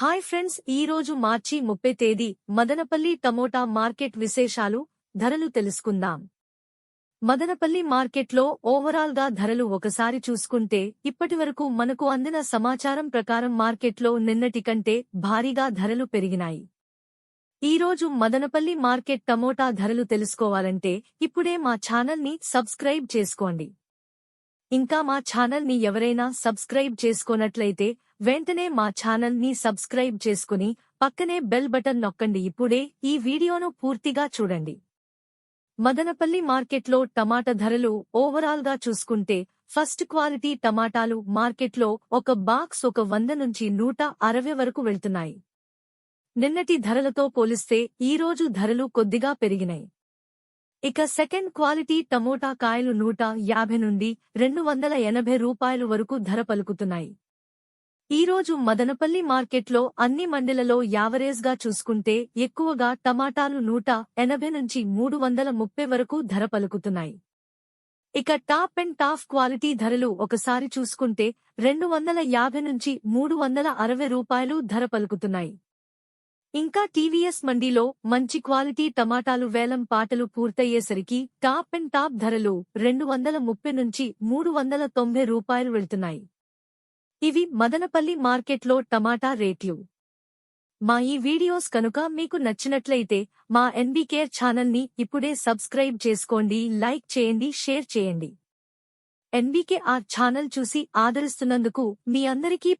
Hi friends ఈ రోజు మార్చి ముప్పై తేదీ మదనపల్లి టమోటా మార్కెట్ విశేషాలు ధరలు తెలుసుకుందాం. మదనపల్లి మార్కెట్లో ఓవరాల్గా ధరలు ఒకసారి చూసుకుంటే ఇప్పటివరకు మనకు అందిన సమాచారం ప్రకారం మార్కెట్లో నిన్నటి కంటే భారీగా ధరలు పెరిగినాయి. ఈ రోజు మదనపల్లి మార్కెట్ టమోటా ధరలు తెలుసుకోవాలంటే ఇప్పుడే మా ఛానల్ని సబ్స్క్రైబ్ చేసుకోండి. ఇంకా మా ఛానల్ని ఎవరైనా సబ్స్క్రైబ్ చేసుకోనట్లయితే వెంటనే మా ఛానల్ని సబ్స్క్రైబ్ చేసుకుని పక్కనే బెల్ బటన్ నొక్కండి. ఇప్పుడే ఈ వీడియోను పూర్తిగా చూడండి. మదనపల్లి మార్కెట్లో టమాటా ధరలు ఓవరాల్గా చూసుకుంటే ఫస్ట్ క్వాలిటీ టమాటాలు మార్కెట్లో ఒక బాక్స్ ఒక వంద నుంచి నూట అరవై వరకు వెళ్తున్నాయి. నిన్నటి ధరలతో పోలిస్తే ఈ రోజు ధరలు కొద్దిగా పెరిగినాయి. ఇక సెకండ్ క్వాలిటీ టమోటా కాయలు నూట యాభై నుండి రెండు వందల ఎనభై రూపాయలు వరకు ధర పలుకుతున్నాయి. ఈ రోజు మదనపల్లి మార్కెట్లో అన్ని మండలలో యావరేజ్గా చూసుకుంటే ఎక్కువగా టమాటాలు నూట ఎనభై నుంచి మూడు వందల ముప్పై వరకు ధర పలుకుతున్నాయి. ఇక టాప్ అండ్ టాప్ క్వాలిటీ ధరలు ఒకసారి చూసుకుంటే రెండు వందల యాభై నుంచి మూడు వందల అరవై రూపాయలు ధర పలుకుతున్నాయి. ఇంకా టీవీఎస్ మండీలో మంచి క్వాలిటీ టమాటాలు వేలం పాటలు పూర్తయ్యేసరికి టాప్ అండ్ టాప్ ధరలు రెండు వందల ముప్పై నుంచి మూడు వందల తొంభై రూపాయలు వెళ్తున్నాయి. ఇవి మదనపల్లి మార్కెట్లో టమాటా రేట్లు. మా ఈ వీడియోస్ కనుక మీకు నచ్చినట్లయితే మా ఎన్బీకేర్ ఛానల్ని ఇప్పుడే సబ్స్క్రైబ్ చేసుకోండి లైక్ చేయండి షేర్ చేయండి. ఎన్బీకే ఆర్ ఛానల్ చూసి ఆదరిస్తున్నందుకు మీ అందరికీ